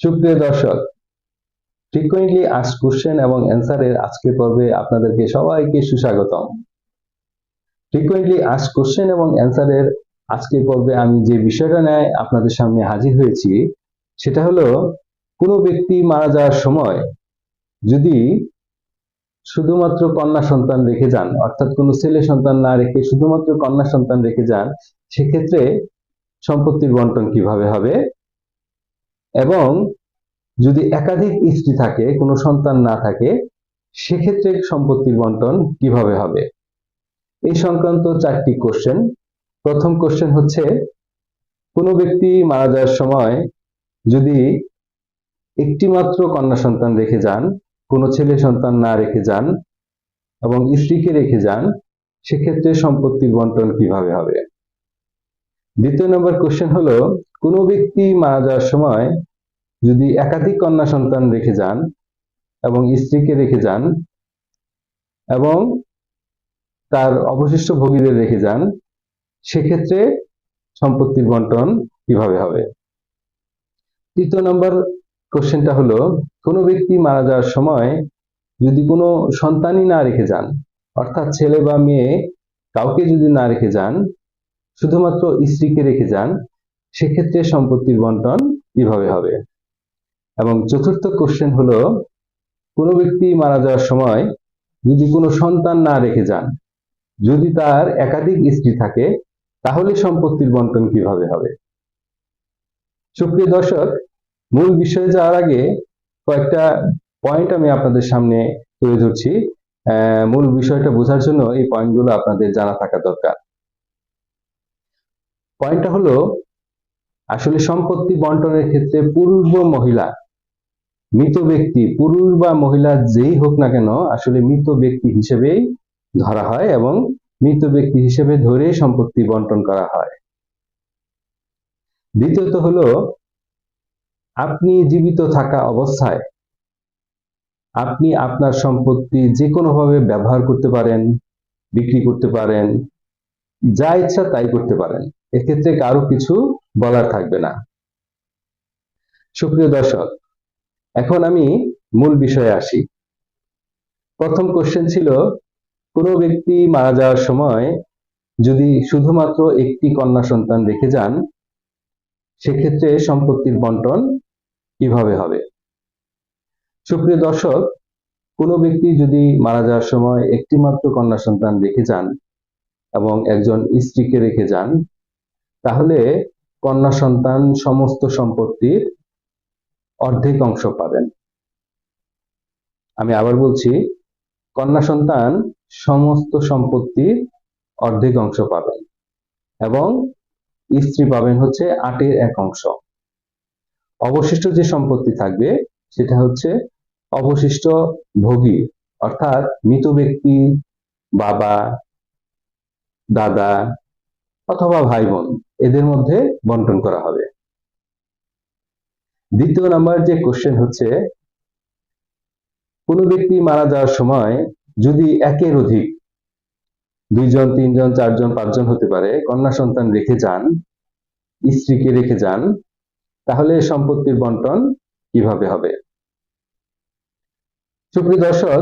সুপ্রিয় দর্শক ফ্রিকোয়েন্টলি আস কোশ্চেন এবং অ্যান্সারের আজকের পর্বে আপনাদেরকে সবাইকে সুস্বাগতম। ফ্রিকোয়েন্টলি আস কোশ্চেন এবং অ্যান্সারের আজকের পর্বে আমি যে বিষয়টা নিয়ে আপনাদের সামনে হাজির হয়েছি, সেটা হলো, কোনো ব্যক্তি মারা যাওয়ার সময় যদি শুধুমাত্র কন্যা সন্তান রেখে যান, অর্থাৎ কোনো ছেলে সন্তান না রেখে শুধুমাত্র কন্যা সন্তান রেখে যান, সেক্ষেত্রে সম্পত্তির বন্টন কীভাবে হবে? এবং যদি একাধিক স্ত্রী থাকে, কোনো সন্তান না থাকে, সেক্ষেত্রে সম্পত্তির বন্টন কীভাবে হবে? এই সংক্রান্ত চারটি কোশ্চেন প্রথম কোশ্চেন হচ্ছে, কোনো ব্যক্তি মারা যাওয়ার সময় যদি একটি মাত্র কন্যা সন্তান রেখে যান, কোনো ছেলে সন্তান না রেখে যান এবং স্ত্রীকে রেখে যান, সেক্ষেত্রে সম্পত্তির বন্টন কীভাবে হবে? দ্বিতীয় নম্বর কোশ্চেন হলো, কোনো ব্যক্তি মারা যাওয়ার সময় যদি একাধিক কন্যা সন্তান রেখে যান এবং স্ত্রীকে রেখে যান এবং তার অবশিষ্ট ভোগীদের রেখে যান, সেক্ষেত্রে সম্পত্তির বন্টন কীভাবে হবে? তৃতীয় নম্বর কোশ্চেনটা হলো, কোনো ব্যক্তি মারা যাওয়ার সময় যদি কোনো সন্তানই না রেখে যান, অর্থাৎ ছেলে বা মেয়ে কাউকে যদি না রেখে যান, শুধুমাত্র স্ত্রীকে রেখে যান, সেক্ষেত্রে সম্পত্তির বন্টন কীভাবে হবে? এবং চতুর্থ কোশ্চেন হলো, কোনো ব্যক্তি মারা যাওয়ার সময় যদি কোনো সন্তান না রেখে যান, যদি তার একাধিক স্ত্রী থাকে, তাহলে সম্পত্তির বন্টন কীভাবে হবে? সুপ্রিয় দর্শক, মূল বিষয়ে যাওয়ার আগে কয়েকটা পয়েন্ট আমি আপনাদের সামনে তুলে ধরছি। মূল বিষয়টা বোঝার জন্য এই পয়েন্টগুলো আপনাদের জানা থাকা দরকার। পয়েন্টটা হলো, আসলে সম্পত্তি বন্টনের ক্ষেত্রে পুরুষ মহিলা মৃত ব্যক্তি, পুরুষ বা মহিলা যেই হোক না কেন, আসলে মৃত ব্যক্তি হিসেবেই ধরা হয় এবং মৃত ব্যক্তি হিসেবে ধরে সম্পত্তি বন্টন করা হয়। দ্বিতীয়ত হলো, আপনি জীবিত থাকা অবস্থায় আপনি আপনার সম্পত্তি যে কোনোভাবে ব্যবহার করতে পারেন, বিক্রি করতে পারেন, যা ইচ্ছা তাই করতে পারেন। এক্ষেত্রে কারও কিছু বলার থাকবে না। সুপ্রিয় দর্শক এখন আমি মূল বিষয়ে আসি। প্রথম কোশ্চেন ছিল, কোনো ব্যক্তি মারা যাওয়ার সময় যদি শুধুমাত্র একটি কন্যা সন্তান রেখে যান, সেক্ষেত্রে সম্পত্তির বন্টন কীভাবে হবে? সুপ্রিয় দর্শক, কোনো ব্যক্তি যদি মারা যাওয়ার সময় একটি মাত্র কন্যা সন্তান রেখে যান এবং একজন স্ত্রীকে রেখে যান, তাহলে কন্যা সন্তান সমস্ত সম্পত্তির অর্ধেক অংশ পাবেন। আমি আবার বলছি, কন্যা সন্তান সমস্ত সম্পত্তির অর্ধেক অংশ পাবেন এবং স্ত্রী পাবেন হচ্ছে আটের এক অংশ। অবশিষ্ট যে সম্পত্তি থাকবে, সেটা হচ্ছে অবশিষ্ট ভোগী, অর্থাৎ মৃত ব্যক্তি, বাবা, দাদা অথবা ভাই বোন এদের মধ্যে বন্টন করা হবে। দ্বিতীয় নাম্বার যে কোশ্চেন হচ্ছে, কোন ব্যক্তি মারা যাওয়ার সময় যদি একের অধিক দুইজন, তিনজন, চারজন, পাঁচজন হতে পারে, কন্যা সন্তান রেখে যান, স্ত্রীকে রেখে যান, তাহলে সম্পত্তির বন্টন কীভাবে হবে? সুপ্রিয় দর্শক,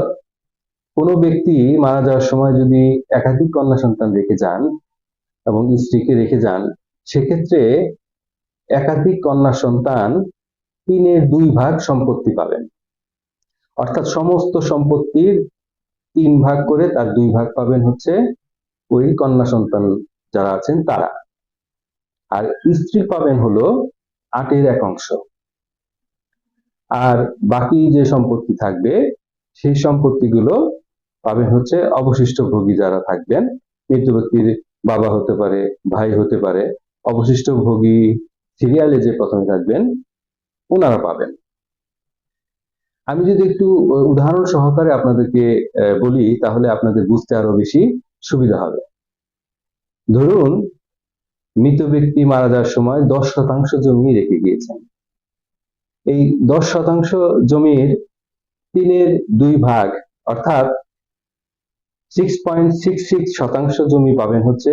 কোনো ব্যক্তি মারা যাওয়ার সময় যদি একাধিক কন্যা সন্তান রেখে যান এবং স্ত্রীকে রেখে যান, সেক্ষেত্রে একাধিক কন্যা সন্তান তিনের দুই ভাগ সম্পত্তি পাবেন। অর্থাৎ সমস্ত সম্পত্তির তিন ভাগ করে তার দুই ভাগ পাবেন হচ্ছে ওই কন্যা সন্তান যারা আছেন তারা। আর স্ত্রী পাবেন হলো আটের এক অংশ। আর বাকি যে সম্পত্তি থাকবে, সেই সম্পত্তিগুলো পাবেন হচ্ছে অবশিষ্ট ভোগী যারা থাকবেন। মৃত ব্যক্তির বাবা হতে পারে, ভাই হতে পারে। অবশিষ্ট ভোগী সিরিয়ালে যে প্রথমে থাকবেন ওনারা পাবেন। আমি যদি একটু উদাহরণ সহকারে আপনাদেরকে বলি, তাহলে আপনাদের বুঝতে আরও বেশি সুবিধা হবে। ধরুন, মৃত ব্যক্তি মারা যাওয়ার সময় দশ শতাংশ জমি রেখে গিয়েছেন। এই দশ শতাংশ জমির তিনের দুই ভাগ, অর্থাৎ সিক্স পয়েন্ট সিক্স সিক্স শতাংশ জমি পাবেন হচ্ছে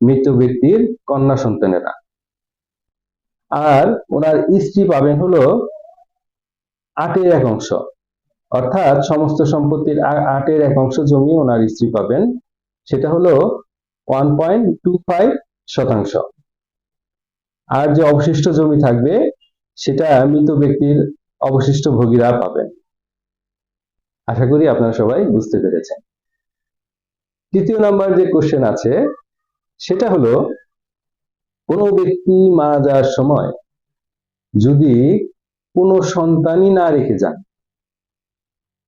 মৃত ব্যক্তির কন্যা সন্তানেরা। আর ওনার স্ত্রী পাবেন হলো আটের এক অংশ। অর্থাৎ সমস্ত সম্পত্তির আটের এক অংশ জমি ওনার স্ত্রী পাবেন। সেটা হলো ওয়ান পয়েন্ট টু ফাইভ শতাংশ। আর যে অবশিষ্ট জমি থাকবে, সেটা মৃত ব্যক্তির অবশিষ্ট ভোগীরা পাবেন। আশা করি আপনারা সবাই বুঝতে পেরেছেন। তৃতীয় নাম্বার যে কোশ্চেন আছে, সেটা হলো কোনো ব্যক্তি মারা যাওয়ার সময় যদি কোনো সন্তানই না রেখে যান,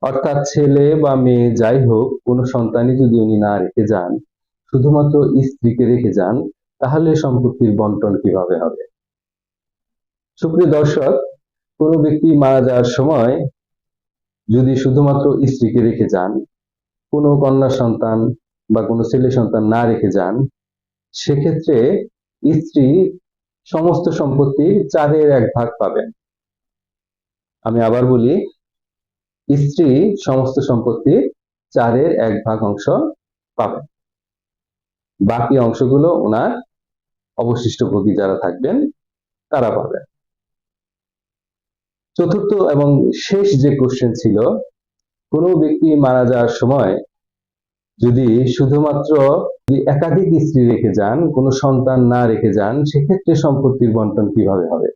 অর্থাৎ ছেলে বা মেয়ে যাই হোক, কোনো সন্তানই যদি উনি না রেখে যান, শুধুমাত্র স্ত্রীকে রেখে যান, তাহলে সম্পত্তির বন্টন কীভাবে হবে? সুপ্রিয় দর্শক, কোনো ব্যক্তি মারা যাওয়ার সময় যদি শুধুমাত্র স্ত্রীকে রেখে যান, কোনো কন্যা সন্তান বা কোনো ছেলে সন্তান না রেখে যান, সেক্ষেত্রে স্ত্রী সমস্ত সম্পত্তির চারের এক ভাগ পাবেন। আমি আবার বলি, স্ত্রী সমস্ত সম্পত্তির চারের এক ভাগ অংশ পাবেন। বাকি অংশগুলো ওনার অবশিষ্ট ভোগী যারা থাকবেন, তারা পাবেন। চতুর্থ এবং শেষ যে কোশ্চেন ছিল, কোনো ব্যক্তি মারা যাওয়ার সময় যদি শুধুমাত্র যদি একাধিক স্ত্রী রেখে যান, কোনো সন্তান না রেখে যান, সেক্ষেত্রে সম্পত্তির বন্টন কীভাবে হবে?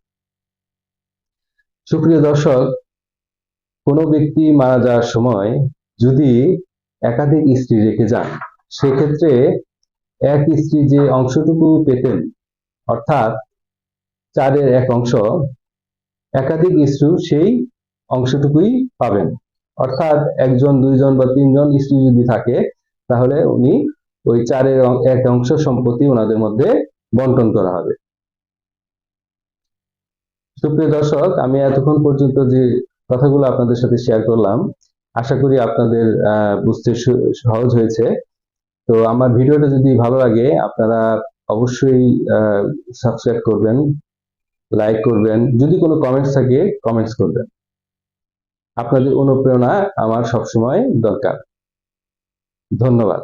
সুপ্রিয় দর্শক, কোনো ব্যক্তি মারা যাওয়ার সময় যদি একাধিক স্ত্রী রেখে যান, সেক্ষেত্রে এক স্ত্রী যে অংশটুকু পেতেন, অর্থাৎ চারের এক অংশ, একাধিক স্ত্রী সেই অংশটুকুই পাবেন। অর্থাৎ একজন, দুইজন বা তিনজন স্ত্রী যদি থাকে, তাহলে উনি ওই চারের এক অংশ সম্পত্তি ওনাদের মধ্যে বন্টন করা হবে। সুপ্রিয় দর্শক, আমি এতক্ষণ পর্যন্ত যে কথাগুলো আপনাদের সাথে শেয়ার করলাম, আশা করি আপনাদের বুঝতে সহজ হয়েছে। তো আমার ভিডিওটা যদি ভালো লাগে, আপনারা অবশ্যই সাবস্ক্রাইব করবেন লাইক করবেন, যদি কোনো কমেন্টস থাকে কমেন্টস করবেন। আপনাদের অনুপ্রেরণা আমার সবসময় দরকার। ধন্যবাদ।